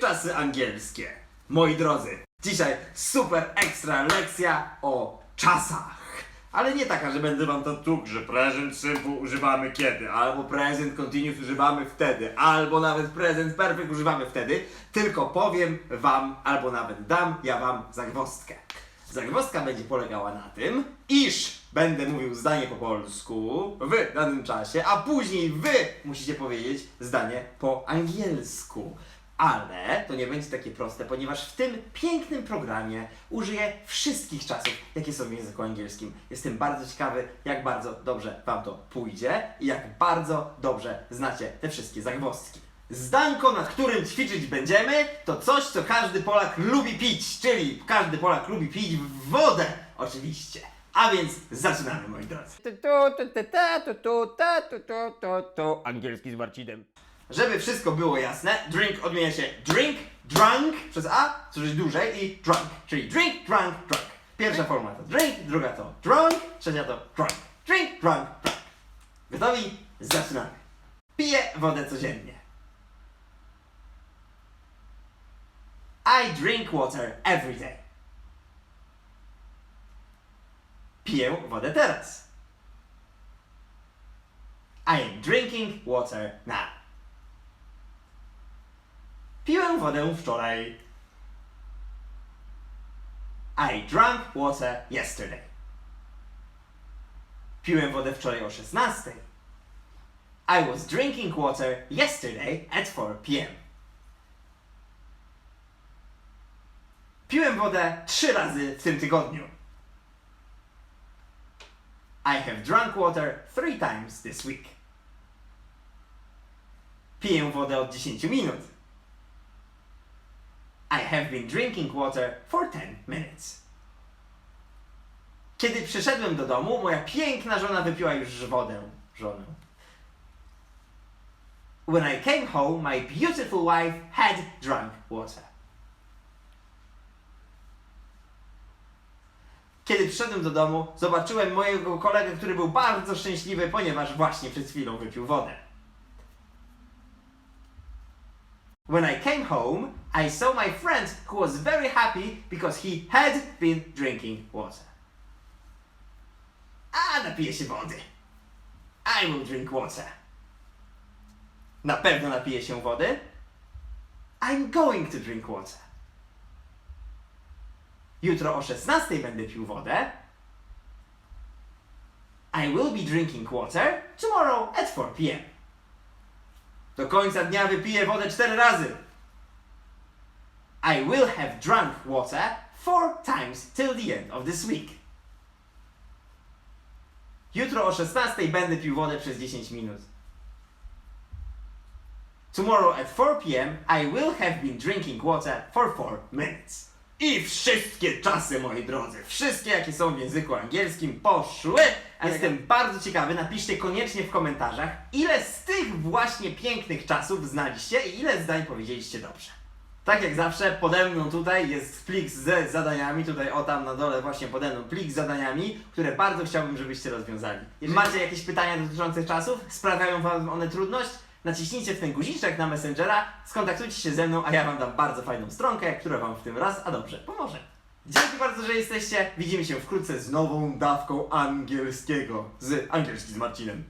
czasy angielskie. Moi drodzy, dzisiaj super ekstra lekcja o czasach. Ale nie taka, że będę wam to tuk, że present simple używamy kiedy, albo present continuous używamy wtedy, albo nawet present perfect używamy wtedy, tylko powiem wam, albo nawet dam ja wam zagwozdkę. Zagwozdka będzie polegała na tym, iż będę mówił zdanie po polsku w danym czasie, a później wy musicie powiedzieć zdanie po angielsku. Ale to nie będzie takie proste, ponieważ w tym pięknym programie użyję wszystkich czasów, jakie są w języku angielskim. Jestem bardzo ciekawy, jak bardzo dobrze Wam to pójdzie i jak bardzo dobrze znacie te wszystkie zagwozdki. Zdanko, nad którym ćwiczyć będziemy, to coś, co każdy Polak lubi pić, czyli każdy Polak lubi pić wodę, oczywiście. A więc zaczynamy, moi drodzy. Tu, tu, tu, ta, tu, tu, ta. Angielski z Marcinem. Żeby wszystko było jasne, drink odmienia się drink, drunk przez A, co jest dłużej i drunk, czyli drink, drunk, drunk. Pierwsza forma to drink, druga to drunk, trzecia to drunk. Drink, drunk, drunk. Gotowi? Zaczynamy. Piję wodę codziennie. I drink water every day. Piję wodę teraz. I am drinking water now. Wodę wczoraj. I drank water yesterday. Piłem wodę wczoraj o 16. I was drinking water yesterday at 4 p.m. Piłem wodę trzy razy w tym tygodniu. I have drunk water three times this week. Piję wodę od 10 minut. I have been drinking water for 10 minutes. Kiedy przyszedłem do domu, moja piękna żona wypiła już wodę. Żonę. When I came home, my beautiful wife had drunk water. Kiedy przyszedłem do domu, zobaczyłem mojego kolegę, który był bardzo szczęśliwy, ponieważ właśnie przed chwilą wypił wodę. When I came home, I saw my friend who was very happy because he had been drinking water. A napiję się wody. I will drink water. Na pewno napiję się wody. I'm going to drink water. Jutro o 16 będę pił wodę. I will be drinking water tomorrow at 4 p.m. Do końca dnia wypiję wodę cztery razy. I will have drunk water four times till the end of this week. Jutro o 16 będę pił wodę przez 10 minut. Tomorrow at 4 p.m. I will have been drinking water for 4 minutes. I wszystkie czasy, moi drodzy, wszystkie jakie są w języku angielskim poszły. A jestem bardzo ciekawy, napiszcie koniecznie w komentarzach, ile z tych właśnie pięknych czasów znaliście i ile zdań powiedzieliście dobrze. Tak jak zawsze, pode mną tutaj jest plik z zadaniami, tutaj o tam na dole właśnie pode mną plik z zadaniami, które bardzo chciałbym, żebyście rozwiązali. Jeżeli macie jakieś pytania dotyczące czasów, sprawiają wam one trudność, naciśnijcie w ten guziczek na Messengera, skontaktujcie się ze mną, a ja wam dam bardzo fajną stronkę, która wam w tym raz, a dobrze, pomoże. Dzięki bardzo, że jesteście. Widzimy się wkrótce z nową dawką angielskiego z Angielski z Marcinem.